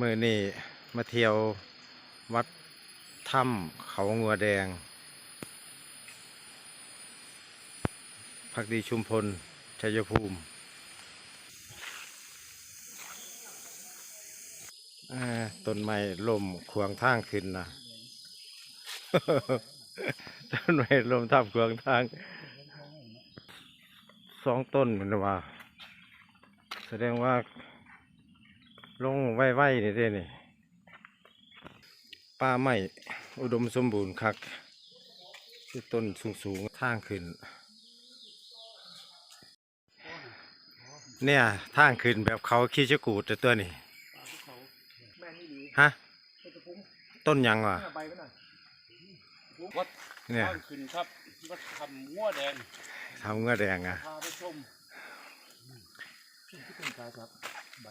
มือนี่มาเที่ยววัดถ้ำเขางัวแดง พักดีชุมพล ชัยภูมิต้นไม้ล่มขวางทางขึ้นนะต้นไม้ล่มทับขวางทาง สองต้นเหมือนว่า แสดงว่า ลงไว้ไว้นี่เด้นี่ป่าไม้อุดมสมบูรณ์คักที่ต้นสูงสูงๆทางขึ้น เนี่ยทางขึ้นแบบเขาขี้ชะกูดแต่ตัวนี่แม่นี่ดีฮะก็จะพุ่งต้นหยังวะหน้าใบมันน่ะวัดเนี่ยข้างขึ้นครับวัดคำงัวแดงทำเงือแดงอะพาไปชมที่เป็นกาครับใบ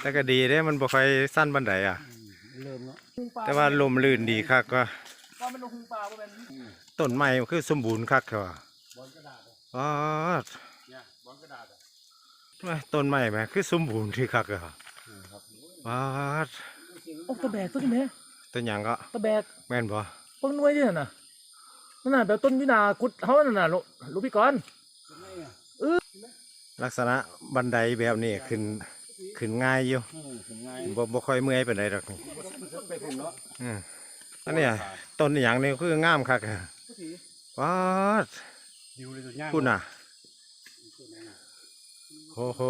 แต่ก็ดีเด้มันบ่ค่อยสั้นบันไดอะ เริ่มแล้วหุงปลาแต่ว่าลมลื่นดีคักก็ว่ามันลงหุงปลาว่าเป็นต้นไม้มันคือสมบูรณ์คักเขาอะบอลกระดาษอะอ๋อเนี่ยบอลกระดาษอะว่าต้นไม้แหมคือสมบูรณ์ที่คักอะนี่ครับอ๋อโอ้ตะแบกต้นนี้ต้นหยังก็ตะแบกแม่นบ่ต้นน้วยเนี่ยน่ะนั่นน่ะแบบต้นยุนากุดเขานั่นน่ะลูกลูกพี่กรณ์เป็นไงอะลักษณะบันไดแบบนี้ขึ้น ขึ้นง่ายอยู่อืมเป็นไงบ่บ่ค่อยเมื่อยปานใดดอกนี่ไปผมเนาะอืมอันเนี้ยต้นอหย่างนี้คืองามคักอะว้าดดิวเลยตัวย่างพูดน่ะโอ้โห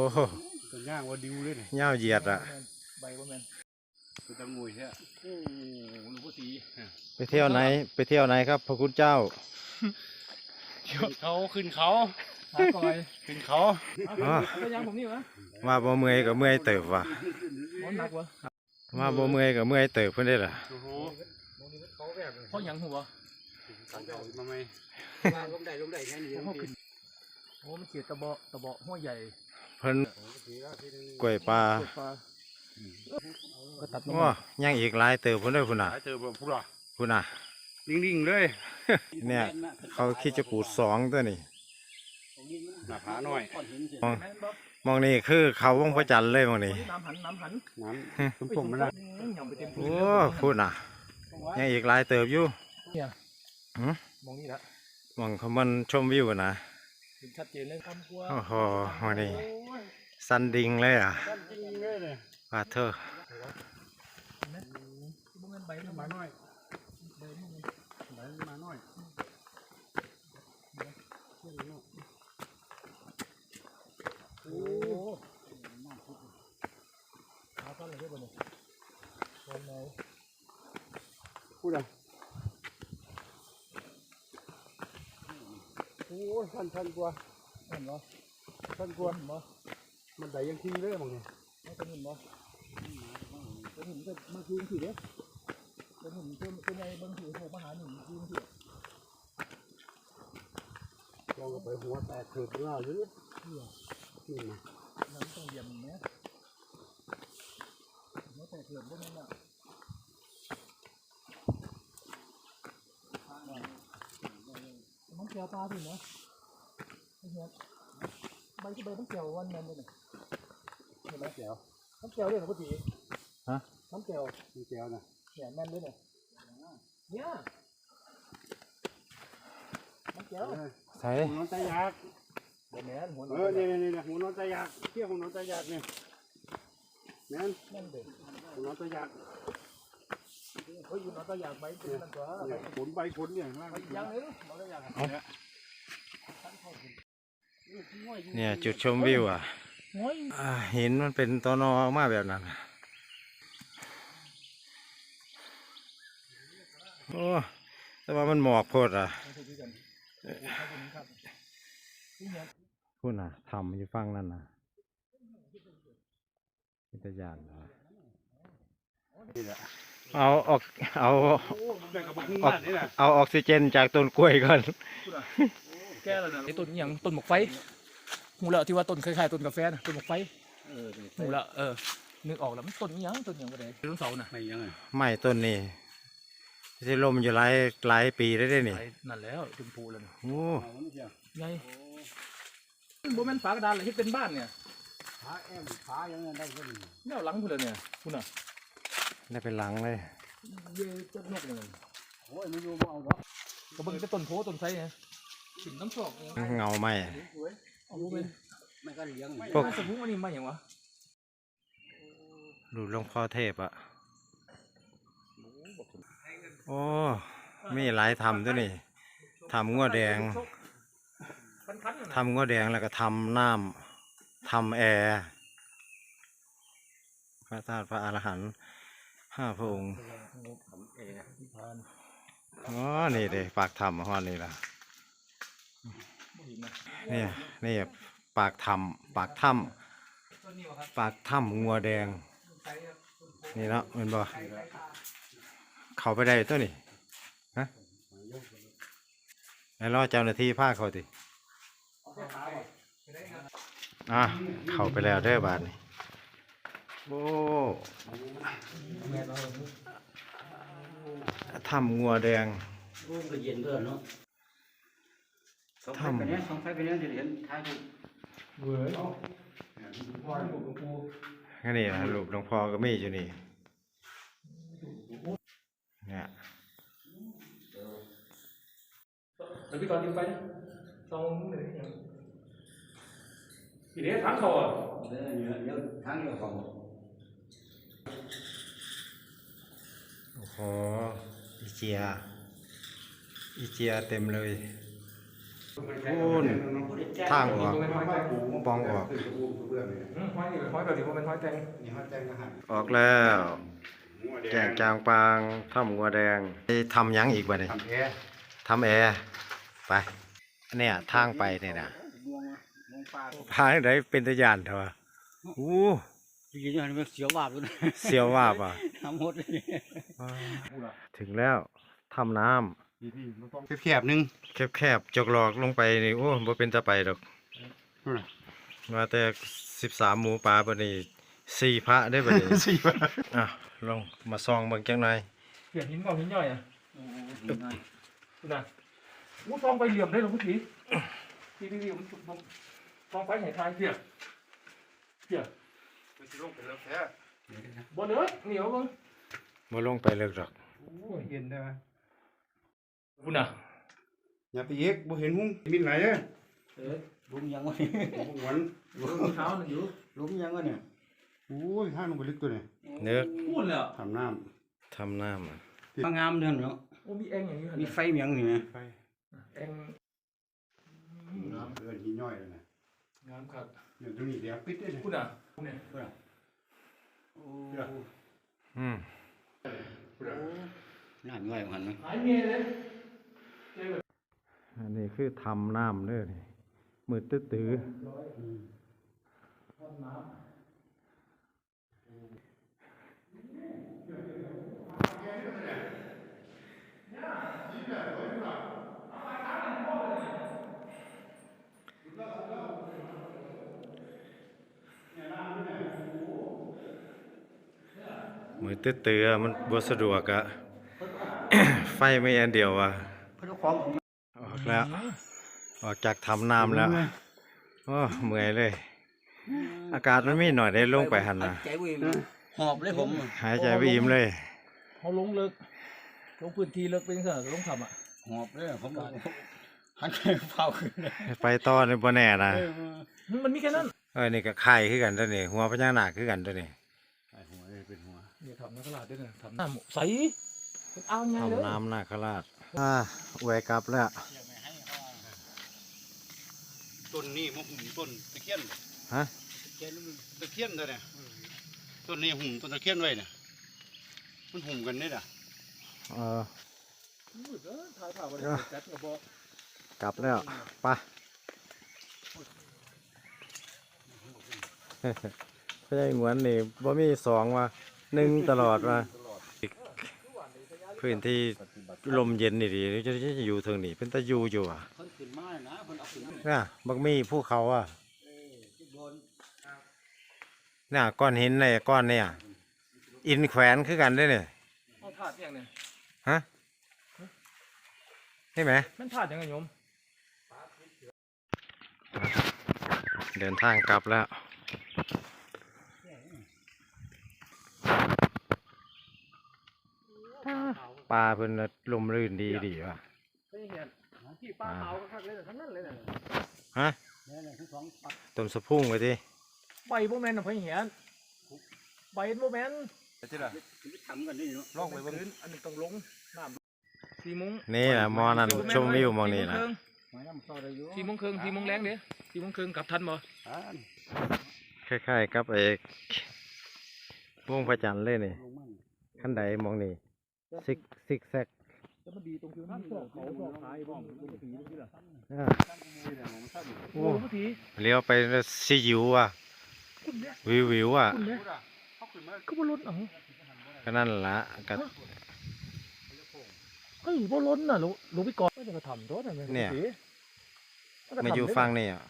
ตัวย่างว่าดิวเลยเนี่ยยาวเหยียดอะใบว่าแมนตัวตะงุยใช่โอ้หลวงพ่อสีไปเที่ยวไหน ไปเที่ยวไหนครับ พระคุณเจ้าขึ้นเขาขึ้นเขา หาก่อยขึ้นเขาอ๋อเอายังผมนี่วะมาบ่เมื่อยก็เมื่อยเติบว่ะมันหนักวะมาบ่เมื่อยก็เมื่อยเติบเพิ่นได้ล่ะโอ้โหเพราะหยังหัวตังเอามาไหมลมได้ลมได้แค่นี้โอ้ขึ้นโอ้มันเขียดตะเบาะตะเบาะห้วยใหญ่เพิ่นกล้วยปลาเกิดปลาก็ตัดลงโอ้ยังอีกหลายเติบเพิ่นเด้อพุ่นน่ะหายเจอแบบพูดอะพุ่นน่ะ นิ่งๆเลย เนี่ย เขาคิดจะกูดสองตัวนี่ หน้าผาหน่อยมองแม่นบ่มองนี่คือเขาวงพระจันทร์เลยมองนี่น้ำหันน้ำหันน้ำสมผมมันละอืมหย่ำไปเต็มที่โอ้พูดน่ะยังอีกหลายเติบอยู่เนี่ยหืมมองนี่ละมองเขามันชมวิวนะเห็นชัดเจนเลยคำกลัวโอ้โหวันนี้สันดิงเลยอะจริงเลยเนี่ยว่าเธอ นะบ่แม่นใบ มา มา หน่อย ใบมัน ไหนมาหน่อย โอ้เอาต้นเลยเด้อบ่เนี่ยต้นไหน พูดอะโอ้ ยชันชันกว่าเห็นบ่ชันกกวว่านบ่มันได้ยังทีเลยมั้งเนี่ยเอาต้นหินบ่ต้นหินก็มาคืนสิเด้อต้นหินต้นต้นใหญ่เบิ่งสิโผล่มาหาหนึ่งคืนสิลองก็ไปหัวแตกเกิดเงาอยู่นี่นี่นะน้ำต้องเยี่ยมแหมแล้วแต่เกิดบ่แม่นน่ะมันเกี่ยวตาสิเนาะไอ้ เหี้ยใบที่ใบมันเกี่ยววันนั้นเลยเนี่ยเห็นไหมแก้วน้ำเกลียวด้วยเหรอพุทธีฮะน้ำเกลียวมีแก้วนะเนี่ยแม่นด้วยเนี่ยเนี่ยน้ำเกลียวใส่หัวนอนตายากเดี๋ยวแม่นหัวเออเนี่ยเนี่ยเนี่ยหัวนอนตายากเที่ยวหัวนอนตายากเนี่ยแม่นแม่นเด็กหัวนอนตายากเฮ้ยอยู่นอนตัวอยากไหมเป็นนั่นก็เนี่ยขนใบขนเนี่ยล่างไปอีกอย่างหนึงนอนตัวอยาก เนี่ยจุดชมวิวอะโอ้ยอ่าหินมันเป็นตอนอออกมาแบบนั้นน่ะโอ้แต่ว่ามันหมอกโพดอะไม่ใช่ที่กันเออขอบคุณครับนี่เนี่ยพูดน่ะทำอยู่ฟังนั่นน่ะพิจารณ์เอาออกเอาแต่กับพุ่งบ้านนี่แหละเอาออกซิเจนจากต้นกล้วยก่อน แก้แล้วนะไอ้ต้นอหย่างต้นหมกไฟหูแล้วที่ว่าต้นคล้ายๆต้นกาแฟนะต้นหมกไฟเออหูแล้วเออนึกออกแล้วมันต้นอหย่างต้นอหย่างก็ได้ต้นเสาน่ะไม่ยังไงไม้ต้นนี้ที่ลมอยู่หลายหลายปีได้ได้นี่ไอ้นั่นแล้วชมพูแล้วนะโอ้ไงบ่แม่นฝากระดานเลยที่เป็นบ้านเนี่ยขาแอมขายังไงได้ก็ดีแนวหลังพุ่นเลยเนี่ยคุณน่ะได้เป็นหลังเลยเย่จับนกเลยโอ้ยไม่รู้ว่าเอาหรอกก็เบิ่งแต่ต้นโพต้นไทรไง ขึ้นน้ำชอกเองเงาไหมเอาบ่เป็นไม่ก็เลี้ยงพวกไม้สมุนอันนี้มาหยังวะดูหลวงพ่อเทพอะโอ้มีหลายทำด้วยนี่ทำงัวแดงคันๆน่ะนะทำงัวแดงแล้วก็ทำน้ำทำแอร์พระธาตุพระอรหันต์ห้าพระองค์ผ่านอ๋อนี่เด้ปากถ้ำฮอดนี่ล่ะบ่ เห็นนะนี่นี่ปากถ้ำปากถ้ำปากถ้ำงัวแดง นี่เนาะมันบ่เข้าไปได้ตัวนี่ฮะแล้วรอเจ้าหน้าที่พาเขาติอะเข้าไปแล้วเด้อบาดนี่โอ้ถ้ำงัวแดงก็เย็นด้วยเนาะ สองไฟทำไปเนี้ยสองไฟไปเนี้ยเดี๋ยวเห็นท้ายดูเว้ยพ่อหลวงปู่แค่นี้นะรูปหลวงพ่อก็มีอยู่นี่เนี่ยเดี๋ยวพี่ก่อนดูไปซองมึงเลยยังทีนี้ถามเขาอะเดี๋ยวเดี๋ยวเดี๋ยวทางเดียวเขาโอ้โหอีเจียอีเจียเต็มเลย พูนทางออกปองออกอืมห้อยนี่ห้อยแบบนี้ผมเป็นห้อยแตงนี่เขาแจ้งทหารออกแล้วแจงจางปางถ้ำงัวแดงไปทำหยังอีกบ่เนี่ยทำแอร์ทำแอร์ไปเนี่ยทางไปเนี่ยนะมองมองปลาพาไหนเป็นตะยานเถอะอู้จริงๆเนี่ยมันเสียวบาบเลยเสียวว่าป่ะทำหมดเลยถึงแล้วทำน้ แคบๆหนึงแคบๆจกหลอกลงไปนี่โอ้บ่เป็นตะไปดอกมาแต่สิบสามหมูป่าบัดนี้สี่พระได้บัดนี้สี่บาทอะลองมาซองเบิ่งจังหน่อยเปลี่ยนหินเก่าหินย่อยอะน่ะอู้ซองไปเหลี่ยมได้หรอพี่ทีพี่พี่พี่ผมผมซองไปไหนทายเสียเสียบ่เลยเหนียวบ่บ่ลงไปเลิกดอกเย็นได้ไหม คุณน่ะอย่าไปเอกบ่เห็นหุ้งมินไหลเด้อเออลุมยังวะบ่หวนเท้าหนึ่งอยู่ลุมยังวะเนี่ยโอ้ยห้างลงไปลึกตัวนี่เนื้อพูดเลยอะทำน้ทำน้ำอะมางามเดือนเนาะโอ้มีแองอย่างนี้เหรอมีไฟเมียงนี่ไหมำไฟแองเอิ้นหินย่อยเลยนะงามครับเนี่ยตรงนี้เดี๋ยวปิดได้เลยคุณน่ะเนี่ยอืมน่าง่อยมันนะหายเมียเลย อันนี้คือทำน้ำเด้อนี่มืดตื้อๆมืดตื้อๆมันบ่สะดวกอะไฟไม่อันเดียวอะ เพื่อความออกแล้ว ออกจากทำน้ำแล้วโอ้เมื่อยเลย อากาศมันมีหน่อยได้ลงไปหันนะใจวิ่งหอบเลยผม หายใจไม่อิ่มเลยเขาลงเลิกลงพื้นที่เลิกเป็นขนาดลงทำอะหอบเลยผมหันไปเผาขึ้นเลยไปต่อในบ่แน่นะมันมีแค่นั้นเออนี่ก็ไข่คือกันตัวนี้หัวพญานาคคือกันตัวนี้ไอ้หัวนี่เป็นหัวเดี๋ยวทำนักตลาดด้วยนะทำน้ำใสเป็นอ่างไงเลยทำน้ำนาคราช อ่าแหวกกลับแล้วต้นนี้มันหุ่มต้นตะเคียนฮะตะเคียนตัวเนี่ยต้นนี้หุ่มต้นตะเคียนไว้น่ะมันหุ่มกันนี่น่ะเออมืดเออถ่ายภาพไว้แจ็คกับบอกกลับแล้วไปะพญายงวนนี่บ่มีสองว่ะหนึ่งตลอดว่ะพื้นที่ ลมเย็นนี่ดีจะจะอยู่เทิงนี่เป็นตะยูอยู่อะคนขึ้นมานะคนเอาขึ้นน่ะบักมีภูเขาอะโดนน่ะก้อนหินเนี่ยก้อนเนี่ยอินแขวนคือกันได้เนี่ยเอาถาดยังเนี่ยฮะใช่ไหมมันถาดยังไงโยมเดินทางกลับแล้ว ปลาเพิ่นน่ะลมรื่นดีดีว่ะไม่เห็นที่ปลาขาวก็คักเลยแต่ทั้งนั้นเลยน่ะฮะ เนี่ยเนี่ยทั้งสองปักต้นสะพุ่งไว้ติใบโบแมนน่ะเพิ่นเห็นใบโบแมนที่ละทำกันนี่เนาะลองไปเบิ่งอันนี้ต้องลงน้ำสี่โมงนี่ล่ะมอนั่นชมวิวมองนี่ล่ะไม้น้ำซอยได้อยู่สี่โมงครึ่งสี่โมงแรงเด้สี่โมงครึ่งกลับทันบ่อ่าคล้ายๆกับไอ้วงพระจันทร์เลยนี่ลงมั่งขั้นใดมองนี่ ซิกซิกแซกจะมันดีตรงที่มันพวกเขาพวกขายบ่มันดีตรงที่ล่ะอ่านี่แหละของท่านโอ้โอ้ทุกทีเลี้ยวไปแล้วสิหิวอะคุณเนี่ยวิววิวอะคุณเนี่ยเขาขึ้นมาก็บ่ล้นเอ้าก็นั่นละก็เฮ้ยบ่ล้นน่ะลูกลูกพี่กอนก็จะมาทำโดดน่ะแม่เนี่ยทุกทีนก็มาทำอยู่ได้ฟังนี่อะ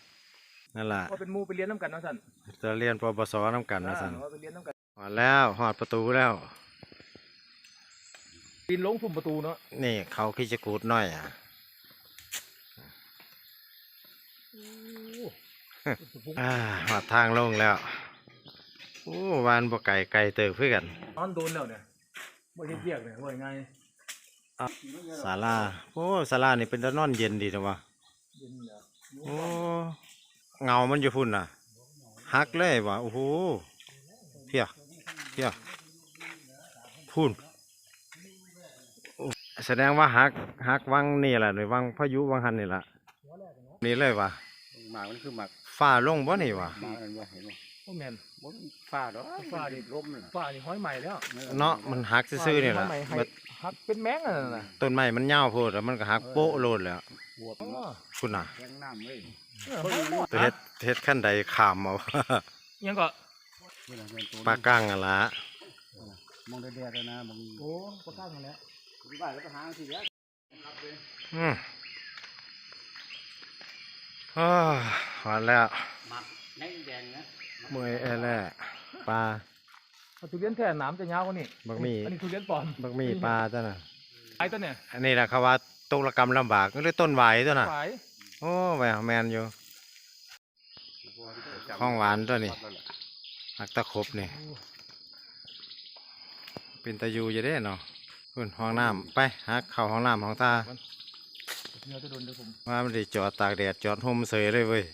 นั่นล่ะว่าเป็นหมู่ไปเรียนน้ำกันเนาะสั่นจะเรียนปปสน้ำกันนะสันอ่าว่าไปเรียนน้ำกันหอดแล้วหอดประตูแล้ว ปีนลงทุ่มประตูเนาะนี่เขาขี้จะกูดน้อยอะอ่าหอดทางลงแล้วโอ้วานบ่ไก่ไก่เติบเพื่อกันนอนโดนแล้วเนี่ยบ่เฮ็ดเวียกเนี่ยว่ายังไงศาลาโอ้ศาลานี่เป็นตะนอนเย็นดีจังวะเย็นแล้วโอ้เงามันอยู่พุ่นน่ะฮักเลยวะโอ้โหเพียเพียพุ่นโอ้ แสดงว่าฮักฮักวังนี่แหละหรือวังพายุวังหันนี่แหละนี่เลยวะหมากมันคือหมากฟ้าลงบ่นี่วะหมากอันว่าเห็นบ่โอ้แม่นบ่ฟ้าดอกฟ้าดิลมน่ะฟ้านี่ห้อยใหม่แล้วเนาะมันฮักซื่อๆนี่แหละฟ้าห้อยใหม่ให้บัดหักเป็นแมงอะนั่นน่ะต้นไม้มันยาวโพดแล้วมันก็ฮักโป๊ะโลดแล้วหัวอ๋อเนาะคุณน่ะแทงน้ำเลยเออห้อยหมดตัวเฮ็ดเฮ็ดขั้นใดขามเอายังก็นี่แหละเป็นตัวปลาก้างอะละมองแดดๆเลยนะมองโอ้ก็ข้างกันแล้ว บ้านแล้วก็หาสิแล้วอืมอ้าวหอดแล้วหมากแดงแดงนะเมื่อยแอแล่ปลาเอาทุเรียนแท้หนามจะยาวกว่านี่บักหมี่อันนี้ทุเรียนปลอมบักมีปลาจ้ะน่ะไอ้ตัวเนี่ยอันนี้แหละเขาว่าตกระกรรมลำบากก็เลยต้นไหวตัวน่ะขายโอ้แหววแมนอยู่ข้องหวานตัวนี้หักตะครบนี่เป็นตะยูจะได้เนาะ คุณห้องน้ำไปหักเข้าห้องน้ำห้องตาเนื้อจะโดนเดี๋ยวผม ว่ามันได้จอดตากแดดจอดห่มเสยเลยเว้ย